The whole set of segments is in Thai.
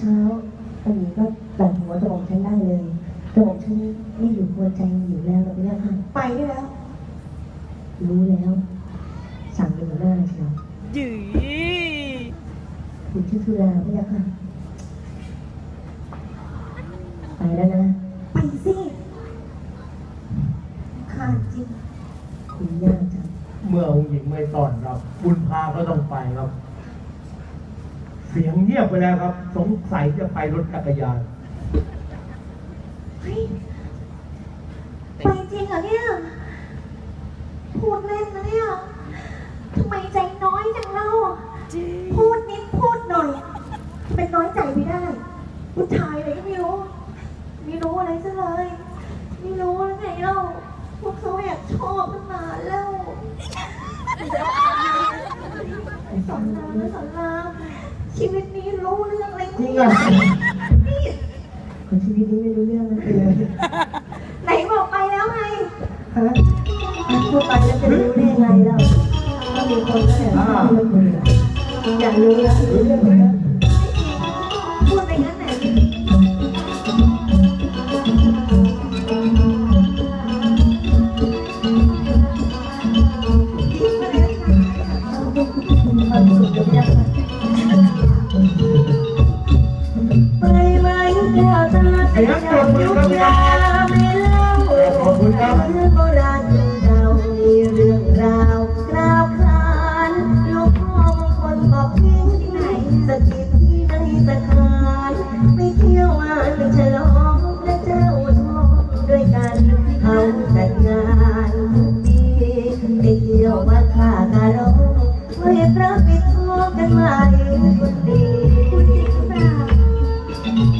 เช้าอันนี้ก็ตัดหัวกระบอกฉันได้เลยกระบอกฉันไม่อยู่ควรใจอยู่แล้วหรอกเนี่ยค่ะ ไปได้แล้ว รู้แล้ว สั่งเป็นหัวหน้าเชียวยืคุณชื่อสุราพี่ยะค่ะ ไปแล้วนะ ไปสิขาดจริง คุณยากจังเมื่อองค์หญิงไม่ต้อนรับบุญพาก็ต้องไปครับ เสียงเงียบไปแล้วครับ สงสัยจะไปรถจักรยาน เฮ้ยไปจริงเหรอเนี่ย พูดเล่นนะเนี่ยทำไมใจน้อยจังเล่าจีพูดนิดพูดหน่อย เป็นน้อยใจไม่ได้ผู้ชายอะไรก็ไม่รู้ ไม่รู้อะไรซะเลย ไม่รู้แล้วไงเล่า พวกเขาอยากชอบตั้งนานแล้วสอนรามนะสอนราม ชีวิตนี้รู้เรื่องอะไรจริงเหรอคนชีวิตนี้ไม่รู้เรื่องนั้นเลยไหนบอกไปแล้วไงฮะพูดไปแล้วจะรู้ได้ยังไงเล่าถ้ามีคนก็แอบพูดคุยอะอยากรู้แล้วรู้เรื่องไหมนะพูดไปงั้นไหนความสุขจะไม่ได้ไยววัดท่าการงไว้พระปิดทองกันใหม่คนดีพูดจริงเปล่า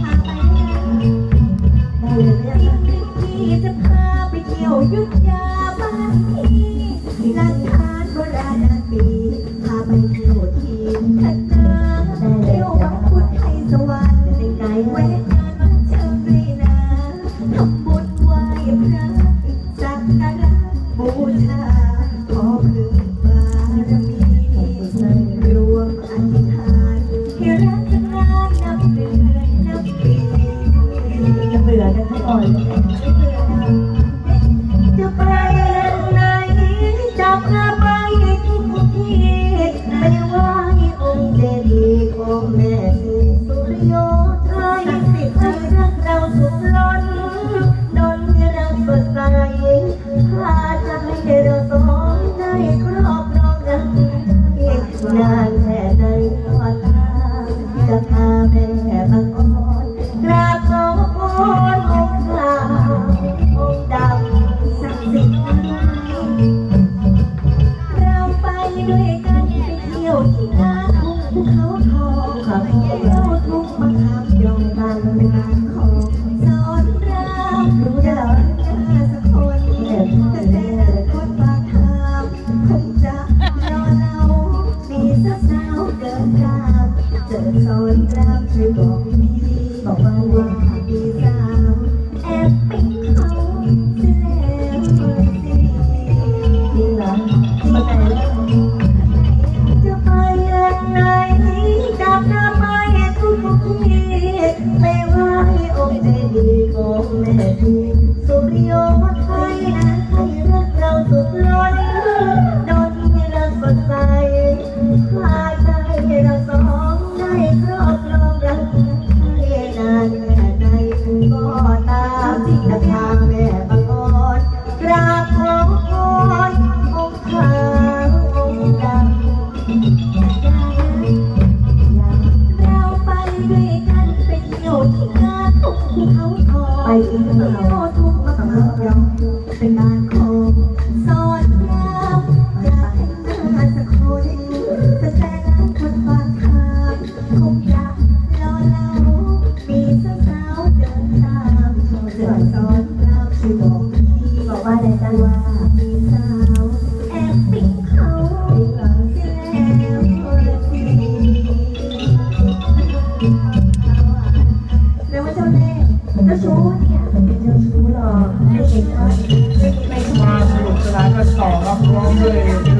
พาไปได้ไหมได้เลยเนี่ยพี่จะพาไปเที่ยวยุทธยาบ้านพี่หลักฐานโบราณปีพาไปเที่ยวที่คันนาเที่ยววัดพุทธไทยสวรรค์เป็นไกด์แวะงานวัดเวยนะทำบุญไหว้พระสักการะบูชา อ่อนจะไปไหนจะพาไปทุกที่ไปไหว้องค์เจดีย์ของแม่สุริโยไทยให้รักเราสุขล้นดนรักสดใสพาใจเราสองได้ครอบครองกันนานแค่ไหนก็ตามจะพาแม่มา เจอสอนรามช่วยบอกพี่บอกว่าว่าพี่สาวแอบปิ๊งเขาเสียแล้วสิจริงเหรอมาแต่แล้วจะไปไหนจะพาไปทุกที่ไปไหว้องค์เจดีย์ของแม่ทีสุริโยไองไปจริงหรือเปล่าเที่ยวทุ่งมามยองเป็นงานของสอนรามอยากเห็นหน้สักคนแต่แต่คนฝากทางคงอยากรอเรามีสาวเดินตามเจอสอนรามช่วยบอกพี่บอก I'll